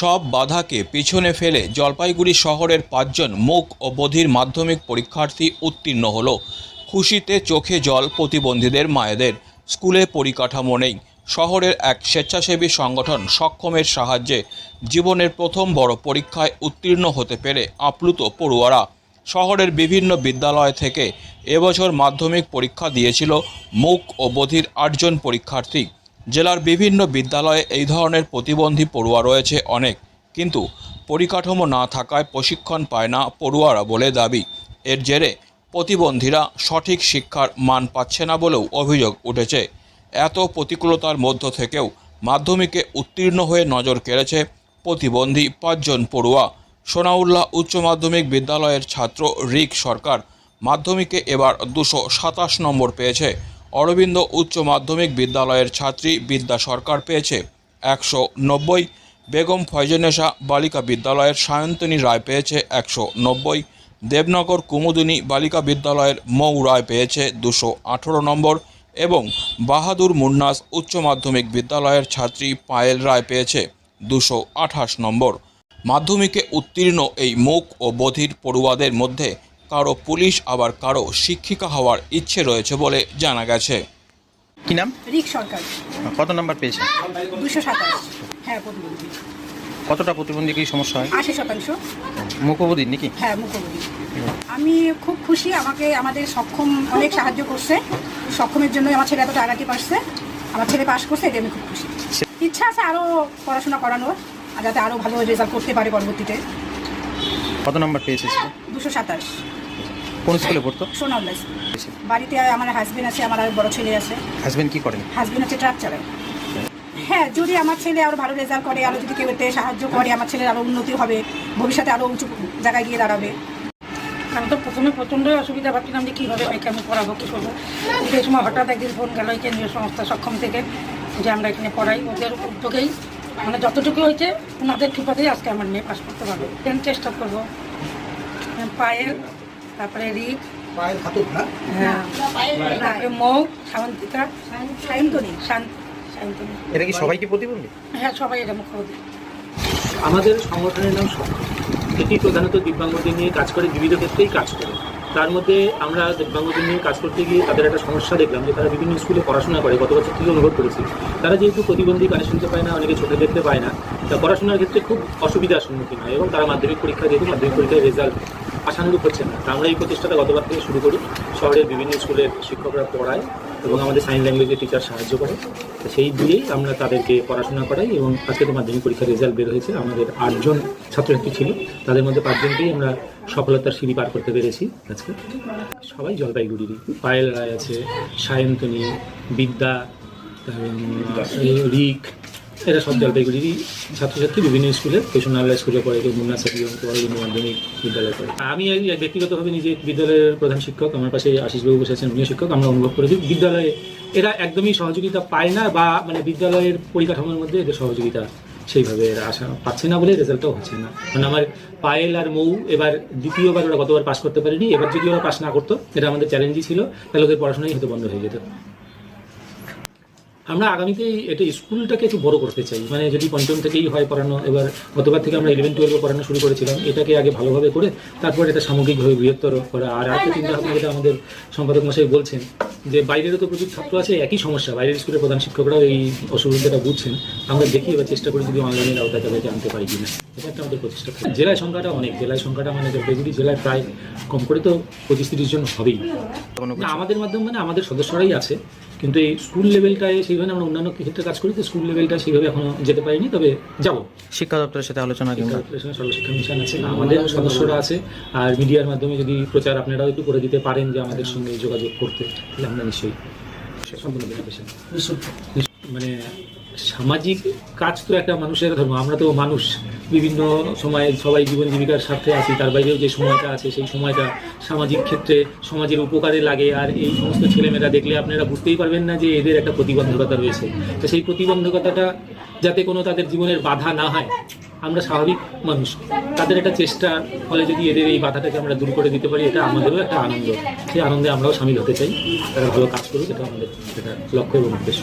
সব বাধাকে পিছনে ফেলে জলপাইগুড়ি শহরের পাঁচজন মুখ ও বধির মাধ্যমিক পরীক্ষার্থী উত্তীর্ণ হল। খুশিতে চোখে জল প্রতিবন্ধীদের মায়েদের। স্কুলে পরিকাঠামো নেই। শহরের এক স্বেচ্ছাসেবী সংগঠন সক্ষমের সাহায্যে জীবনের প্রথম বড় পরীক্ষায় উত্তীর্ণ হতে পেরে আপ্লুত পড়ুয়ারা। শহরের বিভিন্ন বিদ্যালয় থেকে এবছর মাধ্যমিক পরীক্ষা দিয়েছিল মুখ ও বধির আটজন পরীক্ষার্থী। জেলার বিভিন্ন বিদ্যালয়ে এই ধরনের প্রতিবন্ধী পড়ুয়া রয়েছে অনেক। কিন্তু পরিকাঠামো না থাকায় প্রশিক্ষণ পায় না পড়ুয়ারা বলে দাবি। এর জেরে প্রতিবন্ধীরা সঠিক শিক্ষার মান পাচ্ছে না বলেও অভিযোগ উঠেছে। এত প্রতিকূলতার মধ্য থেকেও মাধ্যমিকে উত্তীর্ণ হয়ে নজর কেড়েছে প্রতিবন্ধী পাঁচজন পড়ুয়া। সোনাউল্লাহ উচ্চ মাধ্যমিক বিদ্যালয়ের ছাত্র রিক সরকার মাধ্যমিকে এবার দুশো সাতাশ নম্বর পেয়েছে। অরবিন্দ উচ্চ মাধ্যমিক বিদ্যালয়ের ছাত্রী বিদ্যা সরকার পেয়েছে একশো নব্বই। বেগম ফয়জনেশা বালিকা বিদ্যালয়ের সায়ন্তনী রায় পেয়েছে একশো নব্বই। দেবনগর কুমুদিনী বালিকা বিদ্যালয়ের মৌ রায় পেয়েছে দুশো আঠেরো নম্বর এবং বাহাদুর মুন্নাস উচ্চ মাধ্যমিক বিদ্যালয়ের ছাত্রী পায়েল রায় পেয়েছে দুশো আঠাশ নম্বর। মাধ্যমিকে উত্তীর্ণ এই মুখ ও বধির পড়ুয়াদের মধ্যে কারও পুলিশ আবার কারও শিক্ষিকা হওয়ার ইচ্ছে রয়েছে বলে জানা গেছে। কি নাম? রিক সরকার। কত নাম্বার পেয়েছে দুশো সাতাশ। হ্যাঁ প্রতিবন্ধী। কতটা প্রতিবন্ধী কি সমস্যা হয়? আশি শতাংশ। মুখবধির নাকি? হ্যাঁ মুখোমুখি। আমি খুব খুশি আমাকে আমাদের সক্ষম অনেক সাহায্য করছে। সক্ষমের জন্যই আমার ছেলে এতটা আগাতে পারছে। আমার ছেলে পাশ করছে এতে আমি খুব খুশি। ইচ্ছা আছে আরও পড়াশোনা করানোর আর যাতে আরও ভালো রেজাল্ট করতে পারে পরবর্তীতে। কত নাম্বার পেয়েছে? দুশো সাতাশ। কোন স্কুলে পড়তো? সোনাউল্লা স্কুল। বাড়িতে আমার হাজবেন্ড আছে আমার আর বড় ছেলে আছে। হাজবেন্ড কি করেন হাজবেন্ড হচ্ছে ট্রাক চালায়। হ্যাঁ যদি আমার ছেলে আরও ভালো রেজাল্ট করে আরও যদি কেউ এতে সাহায্য করে আমার ছেলের আরও উন্নতি হবে ভবিষ্যতে আরও উঁচু জায়গায় গিয়ে দাঁড়াবে। আমি তো প্রথমে প্রচণ্ড অসুবিধা ভাবছিলাম যে কীভাবে একে আমি পড়াবো কী করব। সেই সময় হঠাৎ একদিন ফোন গেল এই কেন্দ্রীয় সংস্থা সক্ষম থেকে যে আমরা এখানে পড়াই। ওদের উদ্যোগেই মানে যতটুকু হয়েছে ওনাদের কৃপাতেই আজকে আমার মেয়ে পাস করতে পারবে। দেন চেষ্টা করব। পায়েল তারপরে রিক। হ্যাঁ। তারপরে মৌ সাবন্তিকা সায়ন্তনী শান্ত সায়ন্তনী। এটা কি সবাই কি প্রতিবন্ধী? হ্যাঁ সবাই এটা মুখ্যমন্ত্রী। আমাদের সংগঠনের নাম সক্ষম এটি প্রধানত দিব্যাঙ্গদের নিয়ে কাজ করে বিবিধ ক্ষেত্রেই কাজ করে। তার মধ্যে আমরা দিব্যাঙ্গদের নিয়ে কাজ করতে গিয়ে তাদের একটা সমস্যা দেখলাম যে তারা বিভিন্ন স্কুলে পড়াশোনা করে, গত বছর থেকে অনুভব করেছি। তারা যেহেতু প্রতিবন্ধী গানে শুনতে পায় না, অনেকে চোখে দেখতে পায় না, তা পড়াশোনার ক্ষেত্রে খুব অসুবিধার সম্মুখীন হয় এবং তারা মাধ্যমিক পরীক্ষা যেহেতু মাধ্যমিক পরীক্ষার রেজাল্ট আশানুরূপ হচ্ছে না। আমরা এই প্রচেষ্টাটা গতবার থেকে শুরু করি। শহরের বিভিন্ন স্কুলের শিক্ষকরা পড়ায়। এবং আমাদের সাইন ল্যাঙ্গুয়েজের টিচার সাহায্য করে। তো সেই দিয়েই আমরা তাদেরকে পড়াশোনা করাই এবং আজকে তো মাধ্যমিক পরীক্ষার রেজাল্ট বের হয়েছে। আমাদের আটজন ছাত্রছাত্রী ছিল। তাদের মধ্যে পাঁচজনকেই আমরা সফলতার সিঁড়ি পার করতে পেরেছি আজকে। সবাই জলপাইগুড়িরই পায়েল রায় আছে, সায়ন্তনী, বিদ্যা রিক এরা সব জলপাইগুড়িরই ছাত্রছাত্রী, বিভিন্ন স্কুলে পেশনাল্লা স্কুলে পড়ে, কেউ মুন্না সাথী অরবিন্দ মাধ্যমিক বিদ্যালয়ে পড়ে। আমি ব্যক্তিগতভাবে নিজে বিদ্যালয়ের প্রধান শিক্ষক, আমার পাশে আশিসবাবু বসে আছেন, উনিও শিক্ষক, আমরা অনুভব করেছি বিদ্যালয়ে এরা একদমই সহযোগিতা পায় না বা মানে বিদ্যালয়ের পরিকাঠামোর মধ্যে এদের সহযোগিতা সেইভাবে এরা আশা পাচ্ছে না বলে রেজাল্টটাও হচ্ছে না। মানে আমার পায়েল আর মৌ এবার দ্বিতীয়বার ওরা গতবার পাস করতে পারেনি, এবার যদি ওরা পাস না করতো, এটা আমাদের চ্যালেঞ্জই ছিল, তাহলে ওদের পড়াশোনাই হয়তো বন্ধ হয়ে যেত। আমরা আগামীতে এটা স্কুলটাকে একটু বড় করতে চাই। মানে যদি পঞ্চম থেকেই হয় পড়ানো এবার গতবার থেকে আমরা ইলেভেন টুয়েলভে পড়ানো শুরু করেছিলাম এটাকে আগে ভালোভাবে করে তারপর এটা সামগ্রিকভাবে বৃহত্তর করা। আর একটা চিন্তা ভাবনা যেটা আমাদের সম্পাদক মশাই বলছেন যে বাইরেরও তো প্রচুর ছাত্র আছে একই সমস্যা। বাইরের স্কুলের প্রধান শিক্ষকরাও এই অসুবিধাটা বুঝছেন। আমরা দেখি এবার চেষ্টা করি যদি অনলাইনের আওতায় তাদেরকে আনতে পারি কিনা। এটা একটা আমাদের প্রচেষ্টা। থাকে। জেলায় সংখ্যাটা অনেক। জেলায় সংখ্যাটা মানে জলপাইগুড়ি জেলায় প্রায় কম করে তো পঁচিশ তিরিশ জন হবেই। আমাদের মাধ্যমে মানে আমাদের সদস্যরাই আছে। কিন্তু এই স্কুল লেভেলটায় সেইভাবে আমরা অন্যান্য ক্ষেত্রে কাজ করি তো স্কুল লেভেলটা সেইভাবে এখনও যেতে পারিনি তবে যাব। শিক্ষা দপ্তরের সাথে আলোচনা কিংবা সর্বশিক্ষা মিশন আছে আমাদের সদস্যরা আছে আর মিডিয়ার মাধ্যমে যদি প্রচার আপনারাও একটু করে দিতে পারেন যে আমাদের সঙ্গে যোগাযোগ করতে তাহলে আমরা নিশ্চয়ই সম্পূর্ণ মানে সামাজিক কাজ তো একটা মানুষের ধর্ম আমরা তো মানুষ। বিভিন্ন সময়ে সবাই জীবন জীবিকার স্বার্থে আছি, তার বাইরেও যে সময়টা আছে, সেই সময়টা সামাজিক ক্ষেত্রে সমাজের উপকারে লাগে। আর এই সমস্ত ছেলেমেয়েরা দেখলে আপনারা বুঝতেই পারবেন না যে এদের একটা প্রতিবন্ধকতা রয়েছে। তো সেই প্রতিবন্ধকতাটা যাতে কোনো তাদের জীবনের বাধা না হয়, আমরা স্বাভাবিক মানুষ। তাদের একটা চেষ্টা ফলে যদি এদের এই বাধাটাকে আমরা দূর করে দিতে পারি, এটা আমাদেরও একটা আনন্দ। সেই আনন্দে আমরাও সামিল হতে চাই। তারা ভালো কাজ করুক, এটা আমাদের এটা লক্ষ্য এবং উদ্দেশ্য।